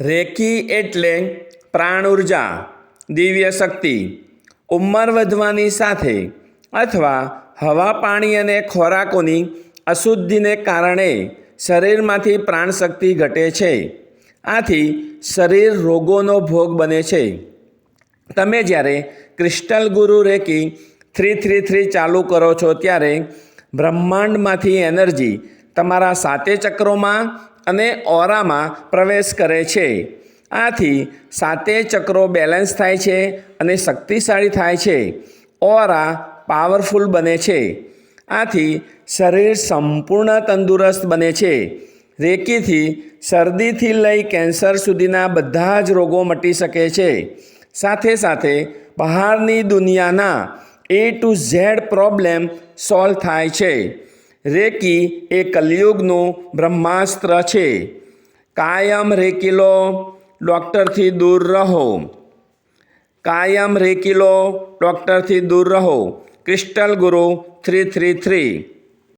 Recce એટલે પ્રાણ ઊર્જા, દિવ્ય શક્તિ, ઉંમર વધવાની સાથે અથવા હવા, પાણી અને ખોરાકોની અશુદ્ધિને કારણે શરીરમાંથી પ્રાણશક્તિ ઘટે છે. આથી શરીર રોગોનો ભોગ બને છે. તમે જ્યારે ક્રિસ્ટલ ગુરુ રેકી થ્રી થ્રી થ્રી ચાલુ કરો છો ત્યારે બ્રહ્માંડમાંથી એનર્જી તમારા સાતે ચક્રોમાં અને ઓરામાં પ્રવેશ કરે છે. આથી સાતે ચક્રો બેલેન્સ થાય છે અને શક્તિશાળી થાય છે. ઓરા પાવરફુલ બને છે. આથી શરીર સંપૂર્ણ તંદુરસ્ત બને છે. રેકીથી શરદીથી લઈ કેન્સર સુધીના બધા જ રોગો મટી શકે છે. સાથે સાથે બહારની દુનિયાના A to Z problem solve થાય છે. રેકી એ કલયુગનું બ્રહ્માસ્ત્ર છે. કાયમ રેકીલો ડૉક્ટરથી દૂર રહો. કાયમ રેકીલો ડૉક્ટરથી દૂર રહો. ક્રિસ્ટલ ગુરુ થ્રી થ્રી થ્રી.